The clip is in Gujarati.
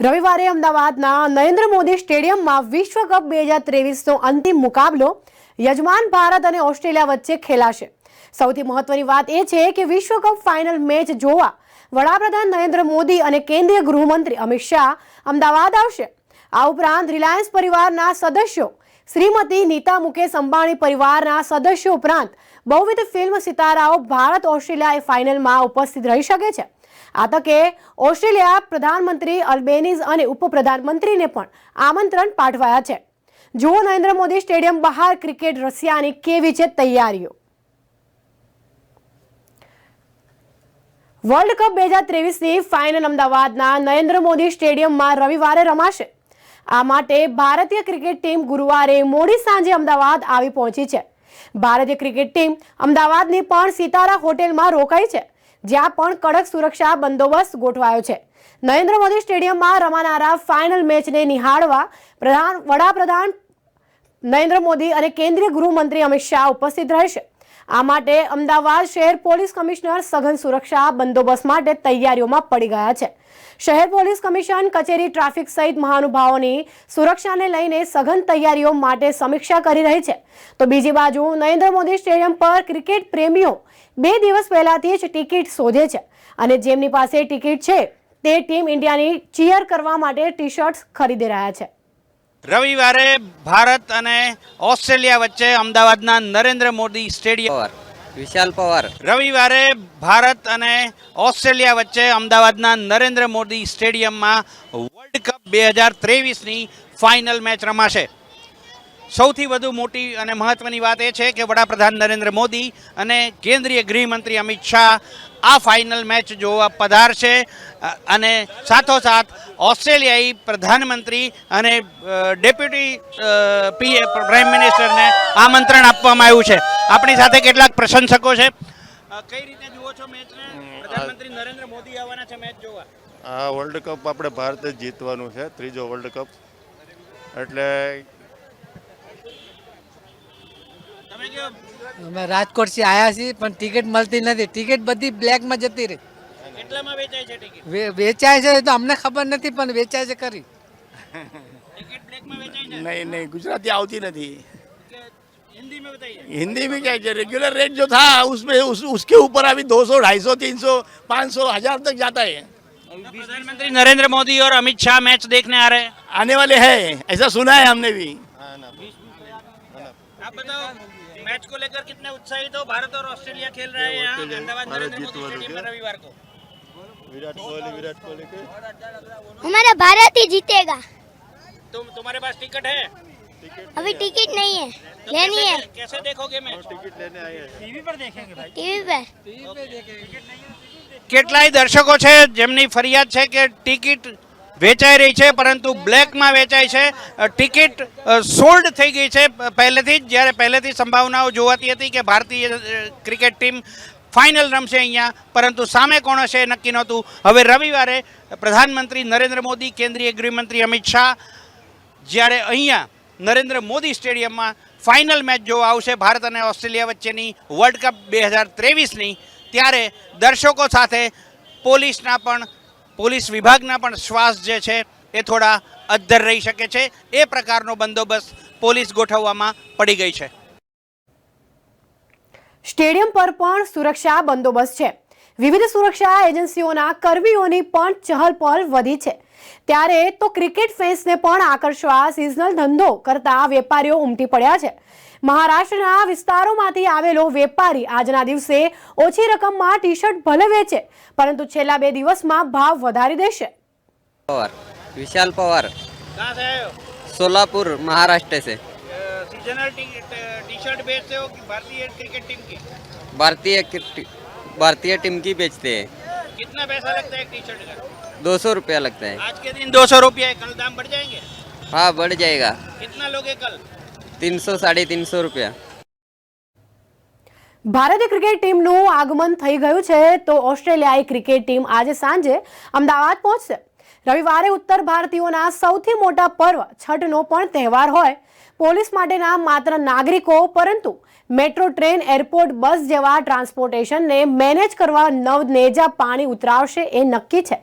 રવિવારે અમદાવાદના નરેન્દ્ર મોદી સ્ટેડિયમમાં વિશ્વ કપ બે હજાર ત્રેવીસનો અંતિમ મુકાબલો યજમાન ભારત અને ઓસ્ટ્રેલિયા વચ્ચે ખેલાશે. સૌથી મહત્વની વાત એ છે કે વિશ્વ કપ ફાઇનલ મેચ જોવા વડાપ્રધાન નરેન્દ્ર મોદી અને કેન્દ્રીય ગૃહમંત્રી અમિત શાહ અમદાવાદ આવશે. આ ઉપરાંત રિલાયન્સ પરિવારના સદસ્યો, શ્રીમતી નીતા મુકેશ અંબાણી પરિવારના સદસ્યો ઉપરાંત બહુવિધ ફિલ્મ સિતારાઓ ભારત ઓસ્ટ્રેલિયા એ ફાઇનલમાં ઉપસ્થિત રહી શકે છે. આ તકે ઓસ્ટ્રેલિયા પ્રધાનમંત્રી અલ્બેનીઝ અને ઉપપ્રધાનમંત્રીને પણ આમંત્રણ પાઠવાયા છે. જુઓ નરેન્દ્ર મોદી સ્ટેડિયમ બહાર ક્રિકેટ રશિયાની કેવી છે તૈયારીઓ. વર્લ્ડ કપ બે હજાર ત્રેવીસની ફાઇનલ અમદાવાદના નરેન્દ્ર મોદી સ્ટેડિયમમાં રવિવારે રમાશે. આ માટે ભારતીય ક્રિકેટ ટીમ ગુરુવારે મોડી સાંજે અમદાવાદ આવી પહોંચી છે. ભારતીય ક્રિકેટ ટીમ અમદાવાદની પણ સિતારા હોટેલમાં રોકાઈ છે, જ્યાં પણ કડક સુરક્ષા બંદોબસ્ત ગોઠવાયો છે. નરેન્દ્ર મોદી સ્ટેડિયમમાં રમાનારા ફાઇનલ મેચને નિહાળવા પ્રધાન વડાપ્રધાન નરેન્દ્ર મોદી અને કેન્દ્રીય ગૃહમંત્રી અમિત શાહ ઉપસ્થિત રહેશે. આ માટે અમદાવાદ શહેર પોલીસ કમિશનર સઘન સુરક્ષા બંદોબસ્ત માટે તૈયારીઓમાં પડી ગયા છે. શહેર પોલીસ કમિશન, કચેરી ટ્રાફિક સહિત મહાનુભાવોની સુરક્ષાને લઈને સઘન તૈયારીઓ માટે સમીક્ષા કરી રહી છે. તો બીજી બાજુ નરેન્દ્ર મોદી સ્ટેડિયમ પર ક્રિકેટ પ્રેમીઓ બે દિવસ પહેલાથી જ ટિકિટ શોધે છે અને જેમની પાસે ટિકિટ છે તે ટીમ ઇન્ડિયાની ચીયર કરવા માટે ટી શર્ટ્સ ખરીદી રહ્યા છે. રવિવારે ભારત અને ઓસ્ટ્રેલિયા વચ્ચે અમદાવાદના નરેન્દ્ર મોદી સ્ટેડિયમ વિશાલ પવાર. રવિવારે ભારત અને ઓસ્ટ્રેલિયા વચ્ચે અમદાવાદના નરેન્દ્ર મોદી સ્ટેડિયમમાં વર્લ્ડ કપ બે હજાર ત્રેવીસની ફાઇનલ મેચ રમાશે. સૌથી વધુ મોટી અને મહત્વની વાત એ છે કે વડાપ્રધાન નરેન્દ્ર મોદી અને કેન્દ્રીય ગૃહમંત્રી અમિત શાહ આ ફાઇનલ મેચ જોવા પધારશે અને સાથોસાથ ઓસ્ટ્રેલિયાઈ પ્રધાનમંત્રી અને ડેપ્યુટી પીએ પ્રાઇમ મિનિસ્ટરને આમંત્રણ આપવામાં આવ્યું છે. આપણી સાથે કેટલાક પ્રશંસકો છે. કઈ રીતે જુઓ છો મેચને પ્રધાનમંત્રી નરેન્દ્ર મોદી આવવાના છે મેચ જોવા. આ વર્લ્ડ કપ આપણે ભારતે જીતવાનું છે ત્રીજો વર્લ્ડ કપ એટલે અમે રાજકોટથી આવ્યા છીએ પણ ટિકિટ મળતી નથી ટિકિટ બધી બ્લેકમાં જતી રહી કેટલામાં વેચાય છે ટિકિટ વે- વેચાય છે એ તો અમને ખબર નથી પણ વેચાય છે ખરી ટિકિટ બ્લેકમાં વેચાય છે नहीं नहीं गुजराती आवती नहीं કે હિન્દીમાં બતાઈએ हिंदी में क्या है रेगुलर रेट जो था उसमें उस, उसके ऊपर अभी 200 250 300 500 हजार तक जाता है प्रधानमंत्री नरेंद्र मोदी और अमित शाह मैच देखने आ रहे हैं आने वाले हैं ऐसा सुना है हमने भी आप बताओ मैच को लेकर कितने उत्साहित हो भारत और ऑस्ट्रेलिया खेल रहे हैं यहाँ अहमदाबाद नरेंद्र मोदी स्टेडियम में रविवार को વિરાટ કોહલી વિરાટ કોહલી કે हमारा भारत ही जीतेगा तुम तुम्हारे पास टिकट है अभी टिकट नहीं है तो लेनी कैसे, है कैसे देखोगे मैच ટિકિટ લઈને આવ્યા टीवी पर કેટલાય દર્શકો છે જેમની ફરિયાદ છે કે ટિકિટ વેચાઈ રહી છે, પરંતુ બ્લેકમાં વેચાય છે. ટિકિટ સોલ્ડ થઈ ગઈ છે પહેલેથી જ, જ્યારે પહેલેથી સંભાવનાઓ જોવાતી હતી કે ભારતીય ક્રિકેટ ટીમ ફાઇનલ રમશે અહીંયા, પરંતુ સામે કોણ હશે નક્કી નહોતું. હવે રવિવારે પ્રધાનમંત્રી નરેન્દ્ર મોદી, કેન્દ્રીય ગૃહમંત્રી અમિત શાહ, જ્યારે અહીંયા નરેન્દ્ર મોદી સ્ટેડિયમમાં ફાઇનલ મેચ જોવા આવશે, ભારત અને ઓસ્ટ્રેલિયા વચ્ચેની વર્લ્ડ કપ બે હજાર ત્રેવીસની, ત્યારે દર્શકો સાથે પોલીસના પણ પોલીસ વિભાગના પણ શ્વાસ જે છે એ થોડા અદ્ધર રહી શકે છે. એ પ્રકારનો બંદોબસ્ત પોલીસ ગોઠવવામાં પડી ગઈ છે. સ્ટેડિયમ પર પણ સુરક્ષા બંદોબસ્ત છે. વિવિધ સુરક્ષા એજન્સીઓના કર્મીઓની પણ ચહલપહલ વધી છે. ત્યારે તો ક્રિકેટ ફેન્સને પણ આકર્ષવા સિઝનલ ધંધો કરતા વેપારીઓ ઉમટી પડ્યા છે. મહારાષ્ટ્રના વિસ્તારોમાંથી આવેલો વેપારી આજના દિવસે ઓછી રકમમાં ટી શર્ટ ભલે વેચે પરંતુ છેલ્લા બે દિવસમાં ભાવ વધારી દેશે पवार विशाल पवार कहाँ से आए हो सोलापुर महाराष्ट्र से सीजनल टी शर्ट बेचते हो कि भारतीय क्रिकेट टीम की भारतीय क्रिकेट- भारतीय टीम की बेचते हैं कितना पैसा लगता है टी शर्ट का दो सौ रुपया लगता है आज के दिन दो सौ रुपया है कल दाम बढ़ जाएंगे हाँ बढ़ जाएगा कितना लोगे कल ત્રણસો, સાડી ત્રણસો રૂપિયા. ભારતીય ક્રિકેટ ટીમનું આગમન થઈ ગયું છે, તો ઓસ્ટ્રેલિયાઈ ક્રિકેટ ટીમ આજે સાંજે અમદાવાદ પહોંચશે. રવિવારે ઉત્તર ભારતીયોના સૌથી મોટા પર્વ છઠનો પણ તહેવાર હોય. પોલીસ માટેના માત્ર નાગરિકો, પરંતુ મેટ્રો ટ્રેન, એરપોર્ટ, બસ જેવા ટ્રાન્સપોર્ટેશનને મેનેજ કરવા નવ નેજા પાણી ઉતરાવશે એ નક્કી છે.